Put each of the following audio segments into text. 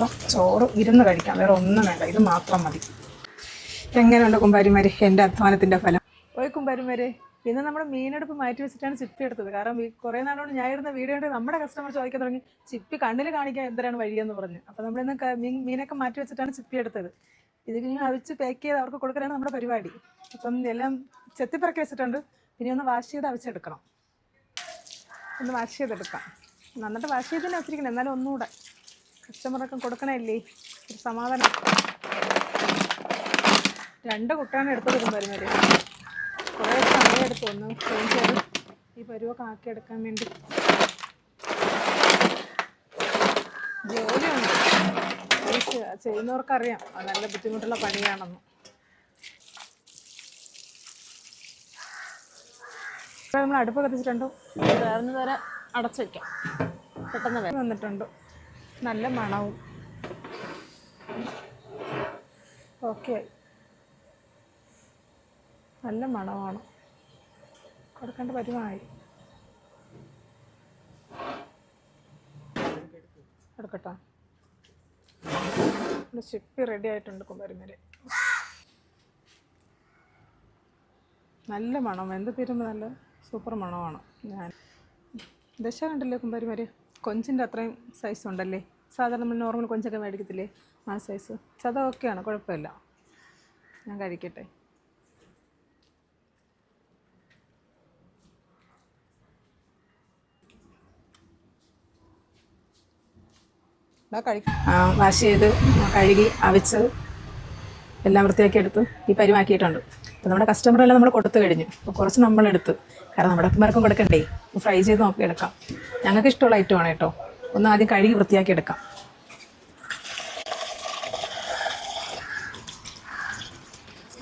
മാത്രം ചോറ് ഇരുന്ന് കഴിക്കാം. വേറെ ഒന്നും വേണ്ട. ഇത് മാത്രം മതി. എങ്ങനെയുണ്ട് കുമ്പാരിമാര്? എന്റെ അധ്വാനത്തിന്റെ ഫലം. ഓയ് കുമ്പാരിമാരെ. ഇന്ന് നമ്മുടെ മീനെടുപ്പ് മാറ്റി വെച്ചിട്ടാണ് ചിപ്പി എടുത്തത്. കാരണം കുറേ നാളുകൊണ്ട് ഞാൻ ഇരുന്ന വീഡിയോ കണ്ട് നമ്മുടെ കസ്റ്റമർ ചോദിക്കാൻ തുടങ്ങി ചിപ്പി കണ്ണിൽ കാണിക്കാൻ എന്തിനാണ് വഴിയെന്ന് പറഞ്ഞു? അപ്പോൾ നമ്മളിന്ന് മീൻ മീനൊക്കെ മാറ്റി വെച്ചിട്ടാണ് ചിപ്പി എടുത്തത്. ഇത് ഇനി അവിച്ച് പാക്ക് ചെയ്ത് അവർക്ക് കൊടുക്കലാണ് നമ്മുടെ പരിപാടി. അപ്പം എല്ലാം ചെത്തിപ്പിറക്കി വെച്ചിട്ടുണ്ട്. ഇനി ഒന്ന് വാഷ് ചെയ്ത് അവിച്ചെടുക്കണം. ഒന്ന് വാഷ് ചെയ്തെടുക്കാം. നന്നായിട്ട് വാഷ് ചെയ്ത് തന്നെ വെച്ചിരിക്കണം. എന്നാലും ഒന്നുകൂടെ. കസ്റ്റമറൊക്കെ കൊടുക്കണല്ലേ? ഒരു സമാധാനം. രണ്ട് കുട്ടാണ് എടുത്തത് വരുന്നത്. കുറേ സമയം എടുത്തു ഒന്ന് ക്ലീൻ ചെയ്ത് ഈ പരുവൊക്കെ ആക്കിയെടുക്കാൻ വേണ്ടി. ജോലിയുണ്ട്. ചെയ്യുന്നവർക്കറിയാം. അത് നല്ല ബുദ്ധിമുട്ടുള്ള പണിയാണെന്ന്. നമ്മൾ അടുപ്പ് കത്തിച്ചിട്ടുണ്ടോ? വേറെ വരെ അടച്ചു വയ്ക്കാം പെട്ടെന്ന് വന്നിട്ടുണ്ട്. നല്ല മണവും. ഓക്കെ. നല്ല മണമാണ്. കൊടുക്കേണ്ട പരുവമായി എടുക്കട്ടോ. ചിപ്പി റെഡി ആയിട്ടുണ്ട് കുമ്പരിമര് നല്ല മണം. എന്ത് തീരുമ്പോൾ നല്ല സൂപ്പർ മണമാണ്. ഞാൻ. ദശ കണ്ടില്ലേ കുമ്പരിമര് കൊഞ്ചിന്റെ അത്രയും സൈസ് ഉണ്ടല്ലേ? സാധാരണ നമ്മൾ നോർമൽ കൊഞ്ചൊക്കെ മേടിക്കത്തില്ലേ? ആ സൈസ് ചത ഓക്കെയാണ് കുഴപ്പമില്ല. ഞാൻ കഴിക്കട്ടെ. വാഷ് ചെയ്ത് കഴുകി അവിച്ച് എല്ലാം വൃത്തിയാക്കി എടുത്ത് ഈ പരിമാക്കിയിട്ടുണ്ട് അപ്പോൾ നമ്മുടെ കസ്റ്റമറെല്ലാം നമ്മൾ കൊടുത്തു കഴിഞ്ഞു. അപ്പോൾ കുറച്ച് നമ്മളെടുത്ത്. കാരണം നമ്മുടെ അപ്പന്മാർക്കും കൊടുക്കണ്ടേ? ഫ്രൈ ചെയ്ത് നോക്കി എടുക്കാം. ഞങ്ങൾക്ക് ഇഷ്ടമുള്ള ഐറ്റം ആണ് കേട്ടോ. ഒന്ന് ആദ്യം കഴുകി വൃത്തിയാക്കി എടുക്കാം.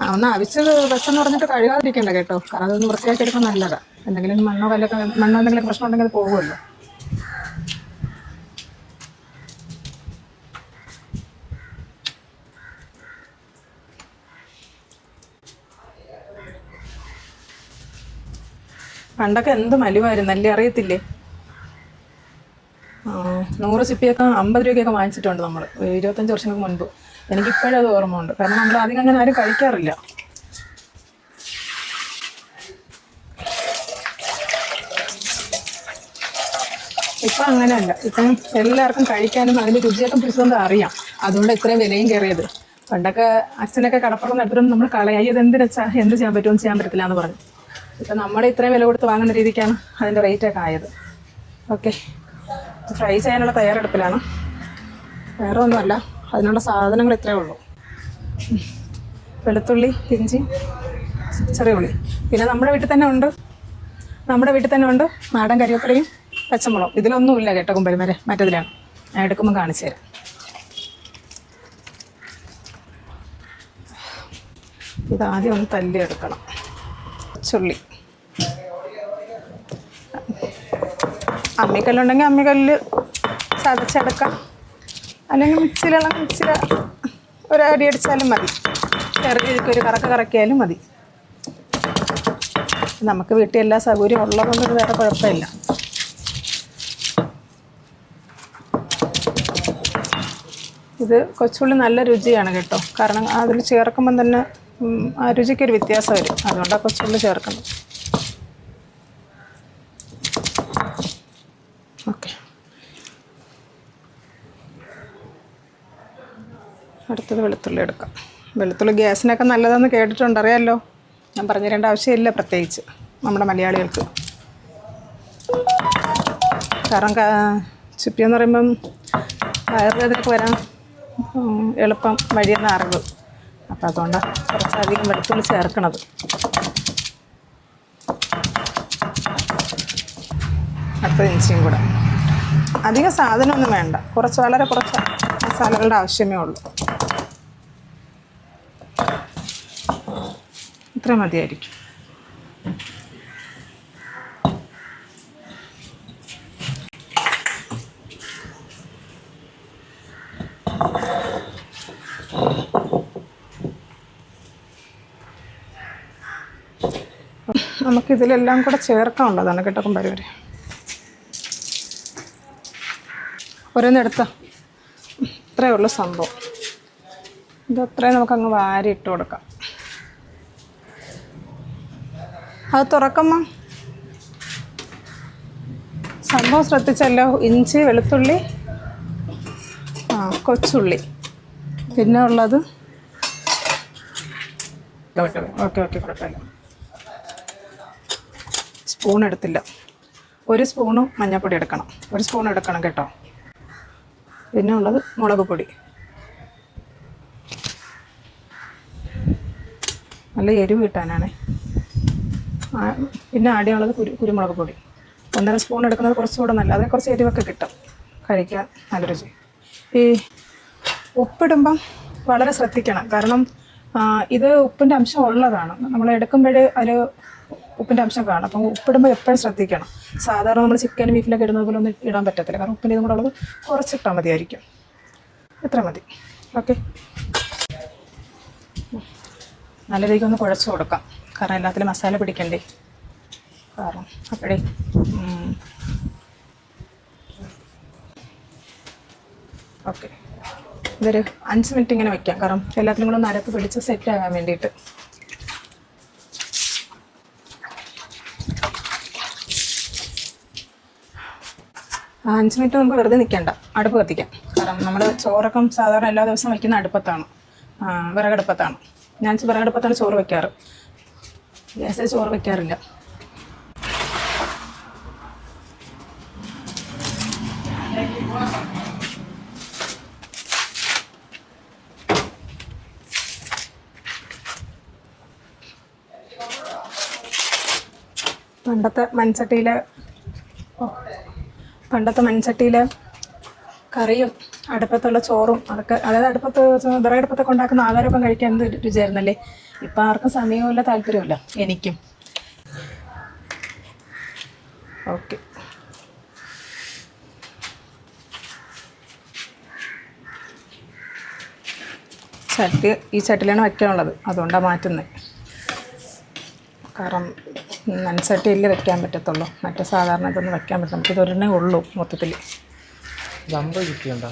ആ ഒന്ന് അവിച്ചത് വെച്ചെന്ന് പറഞ്ഞിട്ട് കഴുകാതിരിക്കണ്ട കേട്ടോ. കാരണം അതൊന്ന് വൃത്തിയാക്കി എടുക്കാൻ നല്ലതാണ് എന്തെങ്കിലും മണ്ണോ കല്ലൊക്കെ മണ്ണോ എന്തെങ്കിലും പ്രശ്നം ഉണ്ടെങ്കിൽ പോകുമല്ലോ. പണ്ടൊക്കെ എന്ത് മലിവായിരുന്നു അല്ലേ? അറിയത്തില്ലേ? നൂറ് ചിപ്പിയൊക്കെ അമ്പത് രൂപയ്ക്കൊക്കെ വാങ്ങിച്ചിട്ടുണ്ട് നമ്മൾ ഇരുപത്തഞ്ച് വർഷങ്ങൾക്ക് മുൻപ്. എനിക്കിപ്പോഴും അത് ഓർമ്മ ഉണ്ട് കാരണം നമ്മൾ അധികം അങ്ങനെ ആരും കഴിക്കാറില്ല. ഇപ്പം അങ്ങനെയല്ല. ഇപ്പം എല്ലാവർക്കും കഴിക്കാനും അതിന്റെ രുചിയൊക്കെ പിടിച്ചതുകൊണ്ട് അറിയാം. അതുകൊണ്ട് ഇത്രയും വിലയും കയറിയത്. പണ്ടൊക്കെ അച്ഛനൊക്കെ കടപ്പുറം നട്ടരും നമ്മൾ കളയായി. അത് എന്തിനാ എന്ത് ചെയ്യാൻ പറ്റുമെന്ന് ചെയ്യാൻ പറ്റത്തില്ല എന്ന് പറഞ്ഞു. ഇപ്പം നമ്മുടെ ഇത്രയും വില കൊടുത്ത് വാങ്ങുന്ന രീതിക്കാണ് അതിന്റെ റേറ്റൊക്കെ ആയത്. ഓക്കെ ഫ്രൈ ചെയ്യാനുള്ള തയ്യാറെടുപ്പിലാണ്. വേറെ ഒന്നുമല്ല. അതിനുള്ള സാധനങ്ങൾ ഇത്രയേ ഉള്ളൂ. വെളുത്തുള്ളി ഇഞ്ചി ചെറിയ ഉള്ളി. പിന്നെ നമ്മുടെ വീട്ടിൽ തന്നെ ഉണ്ട്. നമ്മുടെ വീട്ടിൽ തന്നെ ഉണ്ട് നാടൻ കരിവേപ്പിലയും പച്ചമുളകും. ഇതിലൊന്നുമില്ല കേട്ടോ കുമ്പരിമര മറ്റതിലാണ്. ഞാൻ എടുക്കുമ്പോൾ കാണിച്ചു തരാം. ഇതാദ്യം ഒന്ന് തല്ലി എടുക്കണം ചുള്ളി അമ്മിക്കല്ലുണ്ടെങ്കിൽ അമ്മിക്കല്ല് ചതച്ചെടുക്കാം. അല്ലെങ്കിൽ മിക്സിയിലുള്ള മിക്സിയിൽ ഒരു അടി അടിച്ചാലും മതി. ചെറിയ ഒരു കറക്ക് കറക്കിയാലും മതി. നമുക്ക് വീട്ടിൽ എല്ലാ സൗകര്യം ഉള്ളതുകൊണ്ട് വേറെ കുഴപ്പമില്ല. ഇത് കൊച്ചുള്ളി നല്ല രുചിയാണ് കേട്ടോ. കാരണം അതിൽ ചേർക്കുമ്പം തന്നെ ആ രുചിക്കൊരു വ്യത്യാസം വരും. അതുകൊണ്ടാണ് കൊച്ചുള്ളി ചേർക്കുന്നത്. ഓക്കെ. അടുത്തത് വെളുത്തുള്ളി എടുക്കാം. വെളുത്തുള്ളി ഗ്യാസിനൊക്കെ നല്ലതാണെന്ന് കേട്ടിട്ടുണ്ട് അറിയാമല്ലോ ഞാൻ പറഞ്ഞു തരേണ്ട ആവശ്യമില്ല പ്രത്യേകിച്ച് നമ്മുടെ മലയാളികൾക്ക്. കാരണം ചുപ്പിയെന്ന് പറയുമ്പം വയറുവേദനയ്ക്ക് വരാൻ എളുപ്പം വഴിയെന്ന് അറിവ് അപ്പോൾ അതുകൊണ്ടാണ് കുറച്ചധികം വെളുത്തുള്ളി ചേർക്കണത്. അടുത്ത ഇഞ്ചിയും കൂടെ. അധികം സാധനമൊന്നും വേണ്ട. കുറച്ച് വളരെ കുറച്ച് മസാലകളുടെ ആവശ്യമേ ഉള്ളൂ. ഇത്ര മതിയായിരിക്കും. നമുക്കിതിലെല്ലാം കൂടെ ചേർക്കാനുള്ളതാണ് കേട്ടോ കുമ്പാരി വരെ ഓരോന്ന് എടുത്തോ. ഇത്രയേ ഉള്ളൂ സംഭവം. ഇത് അത്രയും നമുക്കങ്ങ് വാരി ഇട്ട് കൊടുക്കാം. അത് തുറക്കമ്മ സംഭവം ശ്രദ്ധിച്ചല്ലോ ഇഞ്ചി വെളുത്തുള്ളി ആ കൊച്ചുള്ളി. പിന്നെ ഉള്ളത് ഓക്കെ ഓക്കെ കുഴപ്പമില്ല സ്പൂൺ എടുത്തില്ല. ഒരു സ്പൂണും മഞ്ഞൾപ്പൊടി എടുക്കണം. ഒരു സ്പൂൺ എടുക്കണം കേട്ടോ. പിന്നെ ഉള്ളത് മുളക് പൊടി. നല്ല എരിവ് കിട്ടാനാണ്. പിന്നെ ആടിയുള്ളത് കുരു കുരുമുളക് പൊടി. ഒന്നര സ്പൂൺ എടുക്കുന്നത് കുറച്ചുകൂടെ നല്ല അതിന് കുറച്ച് എരിവൊക്കെ കിട്ടും. കഴിക്കാൻ നല്ല രുചി. ഈ ഉപ്പിടുമ്പം വളരെ ശ്രദ്ധിക്കണം. കാരണം ഇത് ഉപ്പിന്റെ അംശം ഉള്ളതാണ്. നമ്മൾ എടുക്കുമ്പോഴേ അതിൽ ഉപ്പിന്റെ അംശം കാണും അപ്പം ഉപ്പിടുമ്പോൾ എപ്പോഴും ശ്രദ്ധിക്കണം. സാധാരണ നമ്മൾ ചിക്കൻ ബീഫിലൊക്കെ ഇടുന്നത് പോലെ ഒന്നും ഇടാൻ പറ്റത്തില്ല. കാരണം ഉപ്പിന്റെ കൂടെ ഉള്ളത് കുറച്ചിട്ടാൽ മതിയായിരിക്കും. ഇത്ര മതി. ഓക്കെ. നല്ല രീതിക്ക് ഒന്ന് കുഴച്ച് കൊടുക്കാം. കാരണം എല്ലാത്തിലും മസാല പിടിക്കണ്ടേ? കാരണം അപ്പോഴേ ഓക്കെ. ഇതൊരു അഞ്ച് മിനിറ്റ് ഇങ്ങനെ വെക്കാം. കാരണം എല്ലാത്തിനും കൂടെ ഒന്ന് അരപ്പ് പിടിച്ച് സെറ്റ് ആകാൻ വേണ്ടിയിട്ട്. അഞ്ച് മിനിറ്റ് നമുക്ക് വെറുതെ നിൽക്കണ്ട അടുപ്പ് കത്തിക്കാം. കാരണം നമ്മൾ ചോറൊക്കെ സാധാരണ എല്ലാ ദിവസവും വയ്ക്കുന്ന അടുപ്പത്താണ്. വിറകടുപ്പത്താണ്. ഞാൻ വിറകടുപ്പത്താണ് ചോറ് വെക്കാറ്. ഗ്യാസിൽ ചോറ് വെക്കാറില്ല. പണ്ടത്തെ മൺചട്ടിയിലെ പണ്ടത്തെ മൺചട്ടിയിലെ കറിയും അടുപ്പത്തുള്ള ചോറും അതൊക്കെ അതായത് അടുപ്പത്ത് വിറകടുപ്പത്തൊക്കെ ഉണ്ടാക്കുന്ന ആഹാരമൊക്കെ കഴിക്കാൻ എന്ത് രുചിയായിരുന്നല്ലേ? ഇപ്പം ആർക്കും സമയമില്ല താല്പര്യമില്ല എനിക്കും. ഓക്കെ. ചട്ടി ഈ ചട്ടിലാണ് വയ്ക്കാനുള്ളത്. അതുകൊണ്ടാണ് മാറ്റുന്നത്. കാരണം മൺചട്ടിയിൽ വെക്കാൻ പറ്റത്തുള്ളൂ. മറ്റേ സാധാരണ ഇതൊന്നും വെക്കാൻ പറ്റും നമുക്ക് ഇതൊരെണ്ണേ ഉള്ളൂ മൊത്തത്തിൽ. ജമ്പ് കിട്ടിയുണ്ടോ?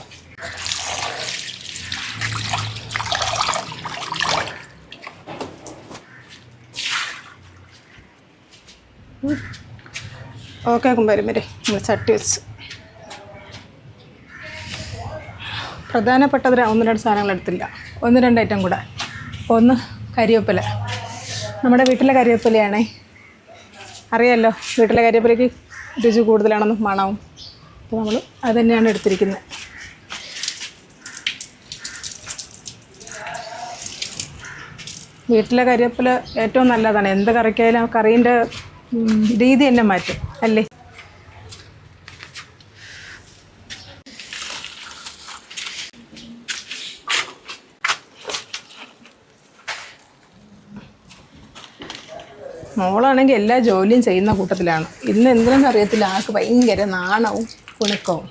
ഓക്കെ കുമ്പാരും വരെ നമ്മൾ ചട്ടി വെച്ച്. പ്രധാനപ്പെട്ടത് ഒന്ന് രണ്ട് സാധനങ്ങൾ എടുത്തില്ല. ഒന്ന് രണ്ട് ഐറ്റം കൂടെ. ഒന്ന് കരിവേപ്പില. നമ്മുടെ വീട്ടിലെ കരിവേപ്പിലയാണേ. അറിയാമല്ലോ വീട്ടിലെ കാര്യപ്പിലേക്ക് രുചി കൂടുതലാണെന്ന് മണവും. അപ്പോൾ നമ്മൾ അത് തന്നെയാണ് എടുത്തിരിക്കുന്നത്. വീട്ടിലെ കരിവേപ്പില ഏറ്റവും നല്ലതാണ്. എന്ത് കറിക്കായാലും കറീന്റെ രീതി തന്നെ മാറ്റും അല്ലേ? മോളാണെങ്കിൽ എല്ലാ ജോലിയും ചെയ്യുന്ന കൂട്ടത്തിലാണ്. ഇന്ന് എന്തിനെന്ന് അറിയത്തില്ല. ആൾക്ക് ഭയങ്കര നാണവും കുണുക്കവും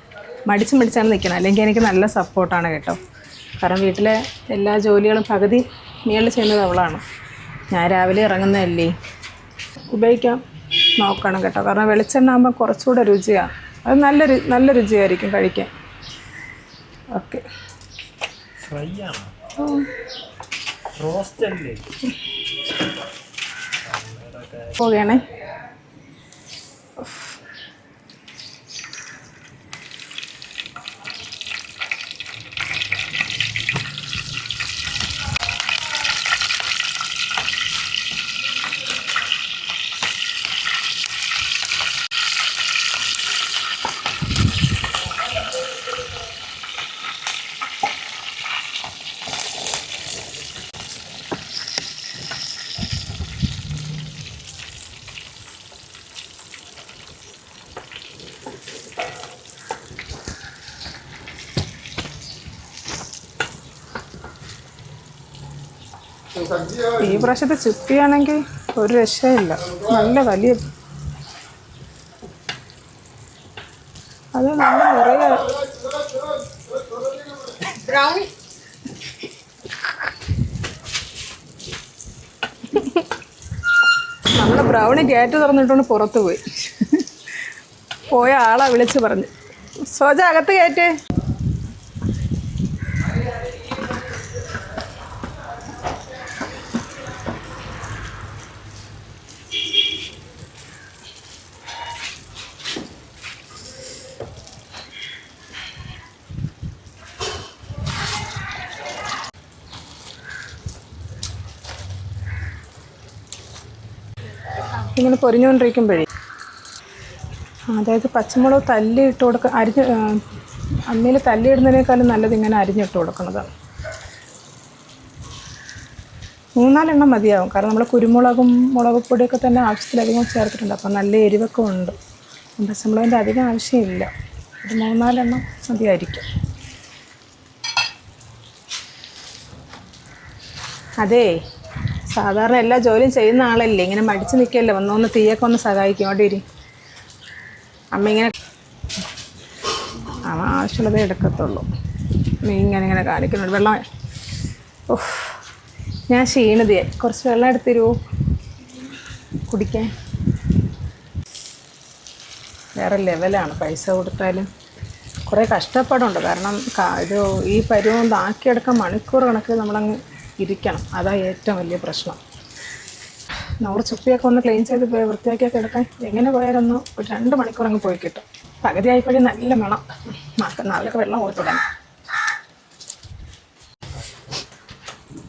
മടിച്ച് മടിച്ചാണ് നിൽക്കുന്നത് അല്ലെങ്കിൽ എനിക്ക് നല്ല സപ്പോർട്ടാണ് കേട്ടോ. കാരണം വീട്ടിലെ എല്ലാ ജോലികളും പകുതി മേളിൽ ചെയ്യുന്നത് അവളാണ്. ഞാൻ രാവിലെ ഇറങ്ങുന്നതല്ലേ? ഉപയോഗിക്കാം. നോക്കണം കേട്ടോ. കാരണം വെളിച്ചെണ്ണ ആകുമ്പോൾ കുറച്ചുകൂടെ രുചിയാണ് അത് നല്ല നല്ല രുചിയായിരിക്കും കഴിക്കാൻ. ഓക്കെ. ഫ്രൈ ആണ്? റോസ്റ്റ് അല്ലേ? പോവുകയാണേ. ഈ പ്രാവശ്യത്തെ ചിപ്പിയാണെങ്കിൽ ഒരു രക്ഷയില്ല. നല്ല വലിയ അത് നല്ല നിറയെ നമ്മൾ ബ്രൗണി ഗേറ്റ് തുറന്നിട്ടുകൊണ്ട് പുറത്ത് പോയി. പോയ ആളാ വിളിച്ച് പറഞ്ഞു. സോജ അകത്ത് കയറ്റേ. ഇങ്ങനെ പൊരിഞ്ഞുകൊണ്ടിരിക്കുമ്പോഴേ. അതായത് പച്ചമുളക് തല്ലി ഇട്ട് കൊടുക്ക അരിഞ്ഞ് അമ്മയിൽ തല്ലി ഇടുന്നതിനേക്കാളും നല്ലത് ഇങ്ങനെ അരിഞ്ഞിട്ട് കൊടുക്കുന്നത് മൂന്നാലെണ്ണം മതിയാവും. കാരണം നമ്മൾ കുരുമുളകും മുളക് പൊടിയൊക്കെ തന്നെ ആവശ്യത്തിലധികം ചേർത്തിട്ടുണ്ട്. അപ്പം നല്ല എരിവൊക്കെ ഉണ്ട്. പച്ചമുളകിന്റെ അധികം ആവശ്യമില്ല. ഒരു മൂന്നാലെണ്ണം മതിയായിരിക്കും. അതേ സാധാരണ എല്ലാ ജോലിയും ചെയ്യുന്ന ആളല്ലേ? ഇങ്ങനെ മടിച്ച് നിൽക്കല്ലേ വന്നൊന്ന് തീയൊക്കെ ഒന്ന് സഹായിക്കും അവിടെ ഇരി അമ്മ ഇങ്ങനെ അവൻ ആവശ്യമുള്ളതേ എടുക്കത്തുള്ളൂ. നീ ഇങ്ങനെ ഇങ്ങനെ കാണിക്കുന്നുണ്ട്. വെള്ളം ഓഹ് ഞാൻ ക്ഷീണിതയെ കുറച്ച് വെള്ളം എടുത്തരുമോ കുടിക്കാൻ. വേറെ ലെവലാണ് പൈസ കൊടുത്താലും. കുറേ കഷ്ടപ്പാടുണ്ട്. കാരണം ഇത് ഈ പരുവം ഇതാക്കിയെടുക്കാൻ മണിക്കൂർ കണക്ക് നമ്മളങ്ങ് ഇരിക്കണം. അതാണ് ഏറ്റവും വലിയ പ്രശ്നം. നൂറ് ചുപ്പിയൊക്കെ ഒന്ന് ക്ലീൻ ചെയ്ത് പോയി വൃത്തിയാക്കിയൊക്കെ എടുക്കാൻ എങ്ങനെ പോയാലൊന്ന് ഒരു രണ്ട് മണിക്കൂർ അങ്ങ് പോയി കിട്ടും. പകുതി ആയിപ്പോഴേ നല്ല മണം. മാക്ക നാളൊക്കെ വെള്ളം കൊടുത്തിടാൻ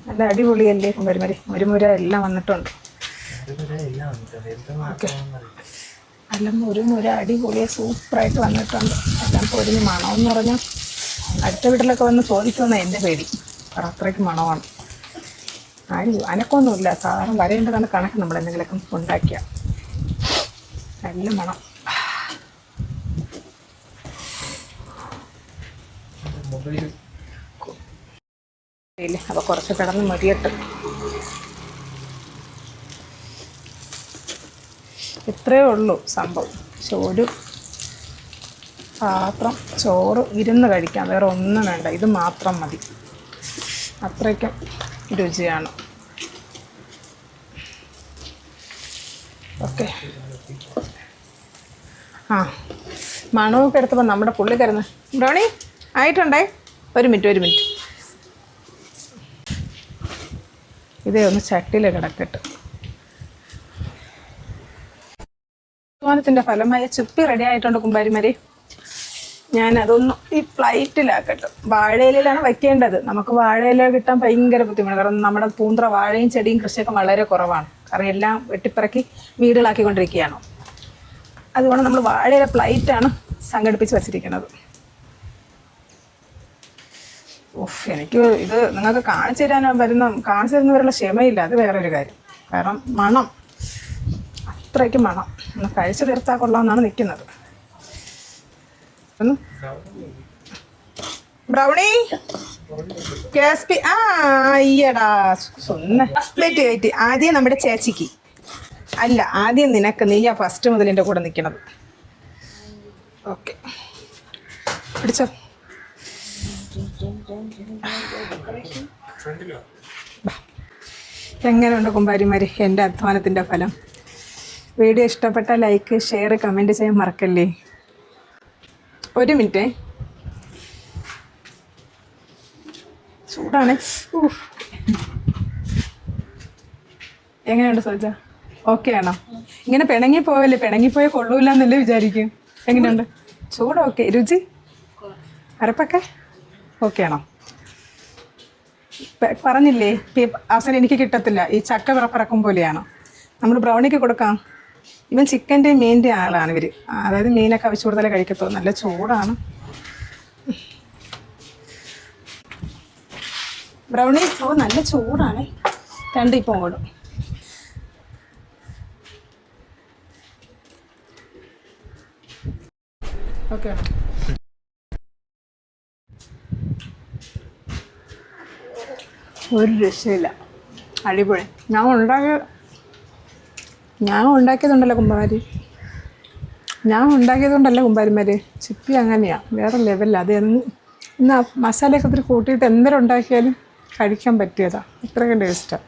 നല്ല അടിപൊളിയല്ലേ കുമ്പരിമരി മുരുമുര എല്ലാം വന്നിട്ടുണ്ട്. അല്ല മുരുമുര അടിപൊളിയെ സൂപ്പറായിട്ട് വന്നിട്ടുണ്ട്. എല്ലാം പൊരിഞ്ഞ് മണമെന്ന് പറഞ്ഞാൽ അടുത്ത വീട്ടിലൊക്കെ വന്ന് ചോദിക്കുമെന്നാണ് എന്റെ പേടി. അത്രയ്ക്ക് മണമാണ്. ആരും അനക്കൊന്നുമില്ല. സാധാരണ വരേണ്ടതാണ് കണക്ക് നമ്മൾ എന്തെങ്കിലുമൊക്കെ ഉണ്ടാക്കിയ. നല്ല മണം അപ്പോൾ കുറച്ച് കിടന്ന് മതിയട്ട്. ഇത്രയേ ഉള്ളൂ സംഭവം. പക്ഷെ പാത്രം ചോറ് ഇരുന്ന് കഴിക്കാം. വേറെ ഒന്നും വേണ്ട. ഇത് മാത്രം മതി. അത്രയ്ക്കും. രുചിയാണ്. ഓക്കെ. ആ മണമൊക്കെ എടുത്തപ്പോൾ നമ്മുടെ പുള്ളി തരുന്നത് ബ്രൗണി ആയിട്ടുണ്ടേ? ഒരു മിനിറ്റ് ഒരു മിനിറ്റ്. ഇതേ ഒന്ന് ചട്ടിയിൽ കിടക്കട്ടെ. അധ്വാനത്തിന്റെ ഫലമായ ചുപ്പി റെഡി ആയിട്ടുണ്ട് കുമ്പാരിമാരെ. ഞാൻ അതൊന്ന് ഈ ഫ്ലൈറ്റിലാക്കട്ടെ വാഴയിലാണ് വയ്ക്കേണ്ടത്. നമുക്ക് വാഴയില കിട്ടാൻ ഭയങ്കര ബുദ്ധിമുട്ട് കാരണം നമ്മുടെ പൂന്ത്ര വാഴയും ചെടിയും കൃഷിയൊക്കെ വളരെ കുറവാണ്. കാരണം എല്ലാം വെട്ടിപ്പിറക്കി വീടുകളാക്കിക്കൊണ്ടിരിക്കുകയാണ്. അതുകൊണ്ട് നമ്മൾ വാഴയില ഫ്ലൈറ്റാണ് സംഘടിപ്പിച്ച് വച്ചിരിക്കുന്നത്. ഓഫ് എനിക്ക് ഇത് നിങ്ങൾക്ക് കാണിച്ചു തരാൻ വരുന്ന കാണിച്ചു തരുന്നവരുള്ള ക്ഷമയില്ല. അത് വേറൊരു കാര്യം. കാരണം മണം. അത്രയ്ക്ക് മണം. ഒന്ന് കഴിച്ചു തീർത്താൽ കൊള്ളാമെന്നാണ് നിൽക്കുന്നത് ബ്രൗണി? കേസ്പി ആ അയ്യടാ സ്വന്ന വെയിറ്റ് ആദ്യം നമ്മുടെ ചേച്ചിക്ക്. അല്ല ആദ്യം നിനക്ക് നീയാ ഫസ്റ്റ് മുതൽ എന്റെ കൂടെ നിൽക്കണത് ഓക്കെ പിടിച്ചോ. എങ്ങനെയുണ്ട് കുമ്പാരിമാരി? എന്റെ അധ്വാനത്തിന്റെ ഫലം. വീഡിയോ ഇഷ്ടപ്പെട്ട ലൈക്ക് ഷെയർ കമന്റ് ചെയ്യാൻ മറക്കല്ലേ? ഒരു മിനിറ്റേ. ചൂടാണ്. എങ്ങനെയുണ്ട് സോജ? ഓക്കെ ആണോ? ഇങ്ങനെ പിണങ്ങി പോവല്ലേ? പിണങ്ങി പോയാൽ കൊള്ളൂല എന്നല്ലേ വിചാരിക്കും. എങ്ങനെയുണ്ട്? ചൂട് ഓക്കെ രുചി? അരപ്പൊക്കെ? ഓക്കെ ആണോ? പറഞ്ഞില്ലേ അവസാനം എനിക്ക് കിട്ടത്തില്ല. ഈ ചക്ക വിറപ്പിറക്കും പോലെയാണോ? നമ്മൾ ബ്രൗണിക്ക് കൊടുക്കാം. ഇവൻ ചിക്കന്റെ മീനിന്റെ ആളാണ് ഇവർ അതായത് മീനൊക്കെ അവശ്യ കൊടുത്താലേ കഴിക്കത്തുള്ളൂ. നല്ല ചൂടാണ്. ബ്രൗണി ഓ നല്ല ചൂടാണ്. രണ്ട് ഇപ്പം ഓടും. ഓക്കെ ഒരു രക്ഷയില്ല. അടിപൊളി. ഞാൻ ഉണ്ടാക്കിയ ഞാൻ ഉണ്ടാക്കിയതുണ്ടല്ലോ കുമ്പമാരി? ഞാൻ ഉണ്ടാക്കിയതുകൊണ്ടല്ല കുമ്പാരിമാര് ചിപ്പി അങ്ങനെയാണ് വേറെ ലെവലില്ല അത് ഇന്ന് മസാലയൊക്കെ ഒത്തിരി കൂട്ടിയിട്ട് എന്തെങ്കിലും ഉണ്ടാക്കിയാലും കഴിക്കാൻ പറ്റിയതാണ് ഇത്രയൊക്കെ ടേസ്റ്റാണ്